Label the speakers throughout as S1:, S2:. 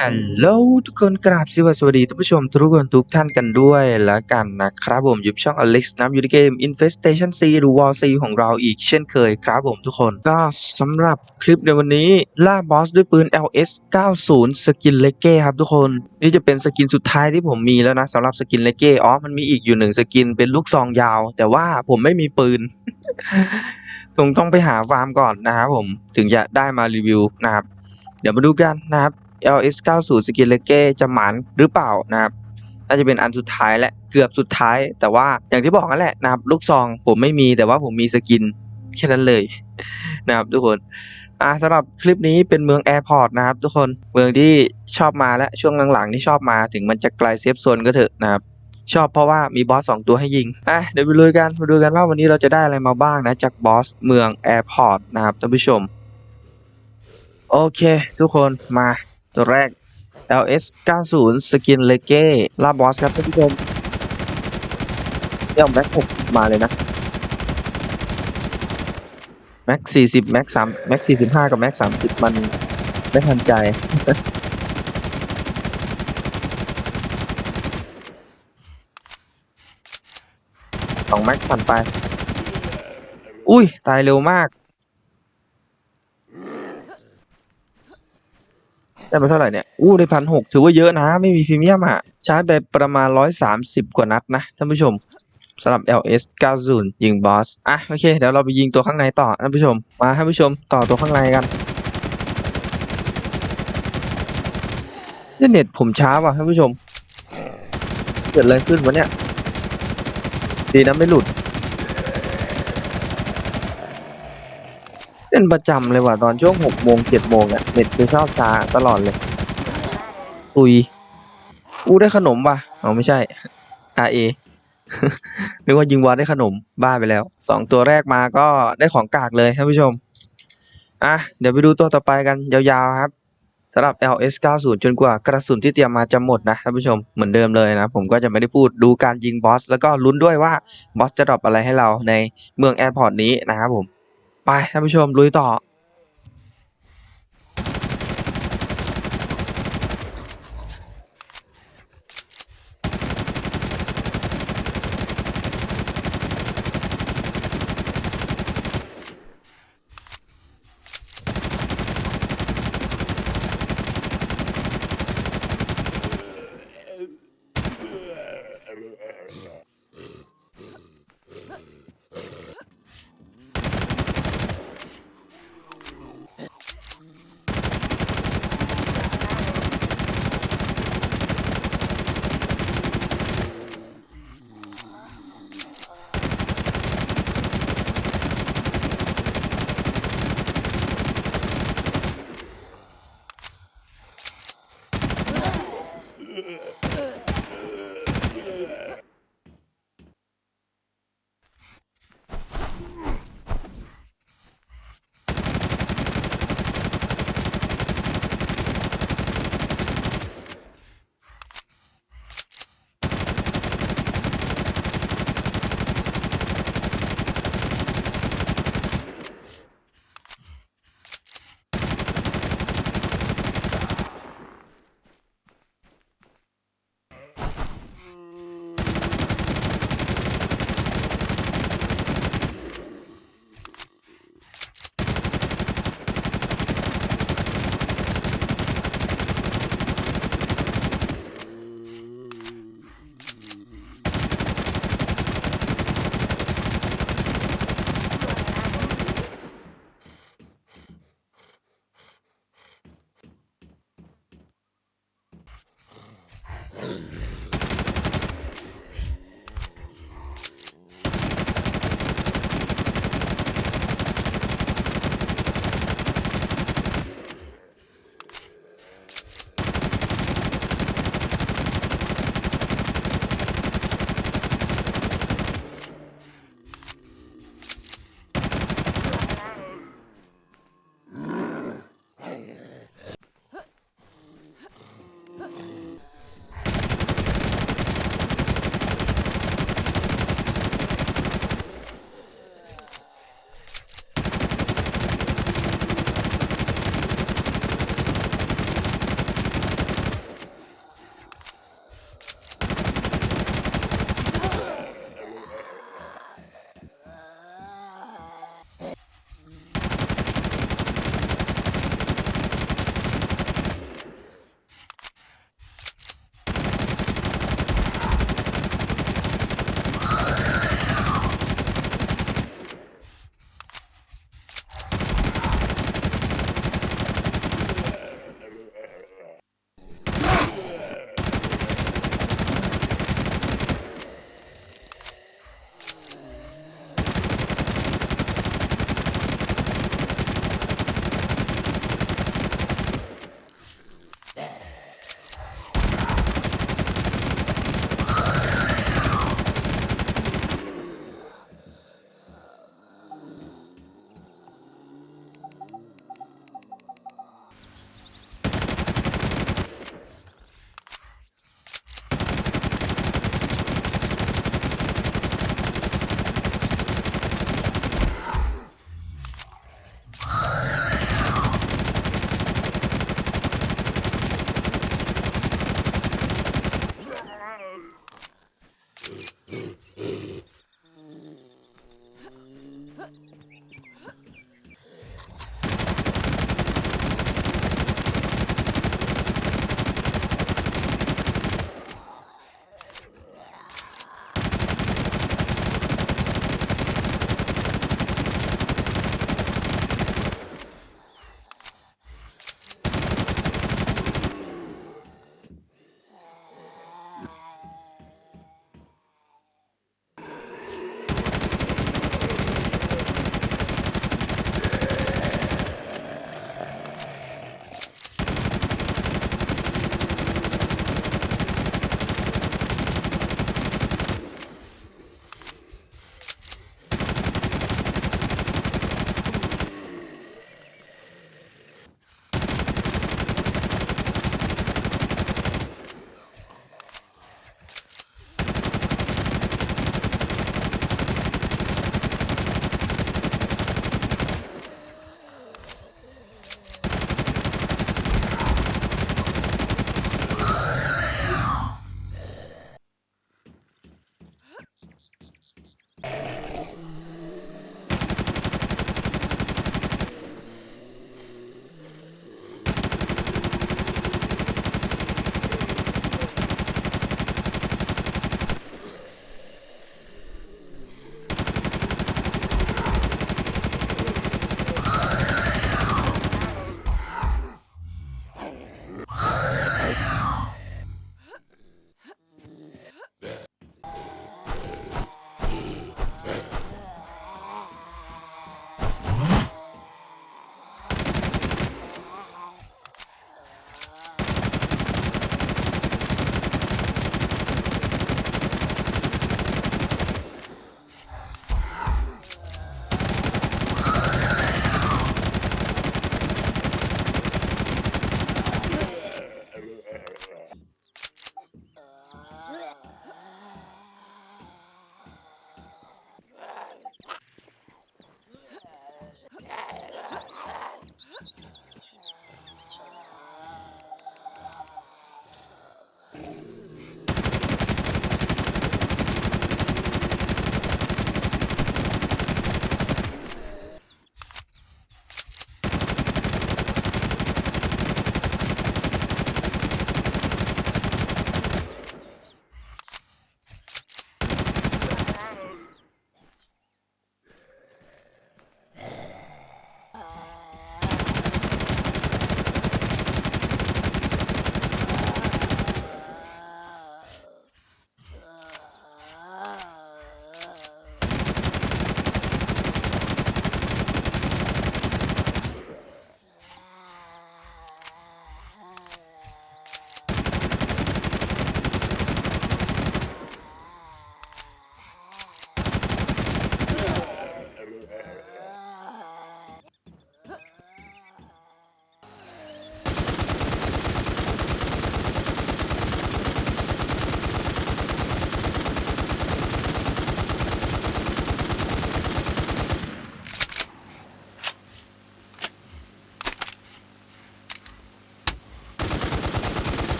S1: ฮัลโหลทุกคนกราบสวัสดีท่านผู้ชมทุกคนทุกท่านกันด้วยแล้วกันนะครับผมยู่ช่อง Alex นะอยู่ในเกม Infestation C หรือ War C ของเราอีกเช่นเคยครับผมทุกคน ก็สำหรับคลิปในวันนี้ ล่าบอสด้วยปืน LS 90 สกินเลเก้ครับทุกคน นี่จะเป็นสกินสุดท้ายที่ผมมีแล้วนะสำหรับสกินเลเก้อ๋อมันมีอีกอยู่หนึ่งสกินเป็นลูกซองยาว แต่ว่าผมไม่มีปืนคงต้องไปหาฟาร์มก่อนนะครับผมถึงจะได้มารีวิวนะครับเดี๋ยวมาดูกันนะครับ LS 90 สกินเลเก้จะหมานหรือเปล่านะครับน่าจะเป็นอันสุดท้ายและเกือบสุดท้าย แต่ว่าอย่างที่บอกนั่นแหละนะครับลูกซองผมไม่มีแต่ว่าผมมีสกินแค่นั้นเลยนะครับทุกคนอ่าสำหรับคลิปนี้เป็นเมืองแอร์พอร์ตนะครับทุกคนเมืองที่ชอบมาและช่วงหลังๆที่ชอบมาถึงมันจะไกลเซฟโซนก็เถอะนะครับชอบเพราะว่ามีบอสสองตัวให้ยิงอะเดี๋ยวไปลุยกันมาดูกันว่าวันนี้เราจะได้อะไรมาบ้างนะจากบอสเมืองแอร์พอร์ตนะครับท่านผู้ชม โอเค ทุกคนมา ตัวแรก LS 90 สกินเลเก้ลาบอสครับท่านผู้ชมเดี๋ยวแม็ก6มาเลยนะ แม็ก40แม็ก3แม็ก45กับแม็ก30มันไม่ทันใจ สองแม็กผ่านไป อุ้ย ตายเร็วมาก ได้มาเท่าไหร่เนี่ย อู้ได้พันหกถือว่าเยอะนะ ไม่มีพรีเมียมอะ ใช้ไปประมาณร้อยสามสิบกว่านัดนะท่านผู้ชมสำหรับ LS 90 ยิงบอส อะ โอเค เดี๋ยวเราไปยิงตัวข้างในต่อท่านผู้ชม มาท่านผู้ชมต่อตัวข้างในกันเน็ตผมช้าว่ะท่านผู้ชม เกิดอะไรขึ้นวะเนี่ย ดีนะไม่หลุด เป็นประจำเลยว่ะตอนช่วงหกโมงเจ็ดโมงเนี่ยเน็ตจะชอบช้าตลอดเลย ตุยอู้ได้ขนมป่ะอ๋อไม่ใช่ RA นึกว่ายิงวอลได้ขนมบ้าไปแล้วสองตัวแรกมาก็ได้ของกากเลยท่านผู้ชมอะเดี๋ยวไปดูตัวต่อไปกันยาวๆครับสำหรับ LS 90 จนกว่ากระสุนที่เตรียมมาจะหมดนะท่านผู้ชมเหมือนเดิมเลยนะ ผมก็จะไม่ได้พูดดูการยิงบอส แล้วก็ลุ้นด้วยว่าบอสจะดรอปอะไรให้เราในเมืองแอร์พอร์ตนี้นะครับผม ไปท่านผู้ชมลุยต่อ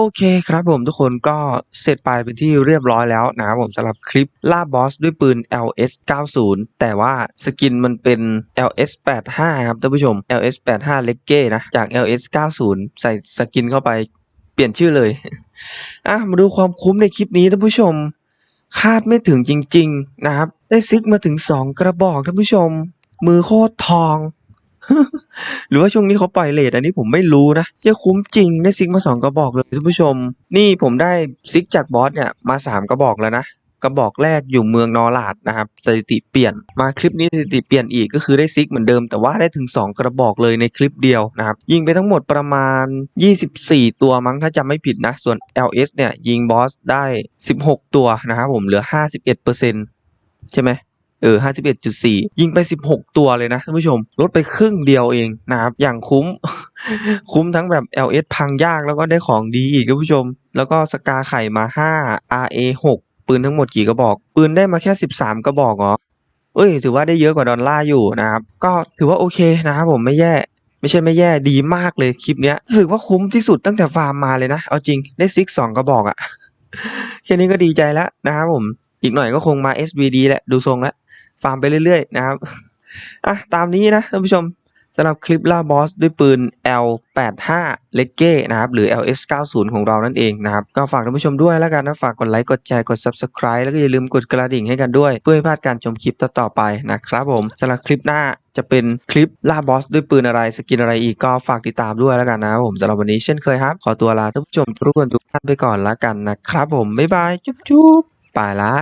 S1: อเคครับผมทุกคนก็เสร็จไปเป็นที่เรียบร้อยแล้วนะครับผมสำหรับคลิปล่าบอสด้วยปืน LS 90 แต่ว่าสกินมันเป็น LS 85ครับท่านผู้ชม LS 85 l e g g e นะ จาก LS 90 ใส่สกินเข้าไปเปลี่ยนชื่อเลย อะ มาดูความคุ้มในคลิปนี้ท่านผู้ชม คาดไม่ถึงจริง ๆ นะครับ ได้ซิกมาถึง 2 กระบอกท่านผู้ชม มือโคตรทอง หรือว่าช่วงนี้เขาปล่อยเลทอันนี้ผมไม่รู้นะเที่ยคุ้มจริงได้ซิกมาสองกระบอกเลยท่านผู้ชม นี่ผมได้ซิกจากบอสเนี่ยมาสามกระบอกแล้วนะกระบอกแรกอยู่เมืองนอร์ลาดนะครับสถิติเปลี่ยนมาคลิปนี้สถิติเปลี่ยนอีกก็คือได้ซิกเหมือนเดิมแต่ว่าได้ถึง 2 กระบอกเลยในคลิปเดียวนะครับยิงไปทั้งหมดประมาณ 24 ตัวมั้งถ้าจำไม่ผิดนะ ส่วน LS เนี่ยยิงบอสได้ 16 ตัวนะครับผมเหลือ 51%ใช่ไหม เออ 51.4 ยิงไป 16 ตัวเลยนะท่านผู้ชม ลดไปครึ่งเดียวเองนะครับ อย่างคุ้ม คุ้มทั้งแบบ LS พังยากแล้วก็ได้ของดีอีกท่านผู้ชม แล้วก็สกาไข่มา 5 RA 6 ปืนทั้งหมดกี่กระบอก ปืนได้มาแค่ 13 กระบอกเหรอ เอ้ย ถือว่าได้เยอะกว่าดอลลาร์อยู่นะครับ ก็ถือว่าโอเคนะครับผมไม่แย่ไม่ใช่ไม่แย่ดีมากเลยคลิปเนี้ยรู้สึกว่าคุ้มที่สุดตั้งแต่ฟาร์มมาเลยนะ เอาจริงได้ซิกสองกระบอกอะแค่นี้ก็ดีใจแล้วนะครับผม อีกหน่อยก็คงมา SBD แหละ ดูทรงแล้ว ฟาร์มไปเรื่อยๆนะครับอะตามนี้นะท่านผู้ชมสำหรับคลิปล่าบอสด้วยปืน L85 เลเก้นะครับหรือ LS90 ของเรานั่นเองนะครับก็ฝากท่านผู้ชมด้วยแล้วกันนะฝากกดไลค์กดแชร์กด Subscribe แล้วก็อย่าลืมกดกระดิ่งให้กันด้วย เพื่อไม่พลาดการชมคลิปต่อๆไปนะครับผมสำหรับคลิปหน้าจะเป็นคลิปล่าบอสด้วยปืนอะไรสกินอะไรอีกก็ฝากติดตามด้วยแล้วกันนะครับผมสำหรับวันนี้เช่นเคยครับ ขอตัวลาท่านผู้ชมทุกคนทุกท่านไปก่อนแล้วกันนะครับผมบ๊ายบายจุ๊บๆไปละ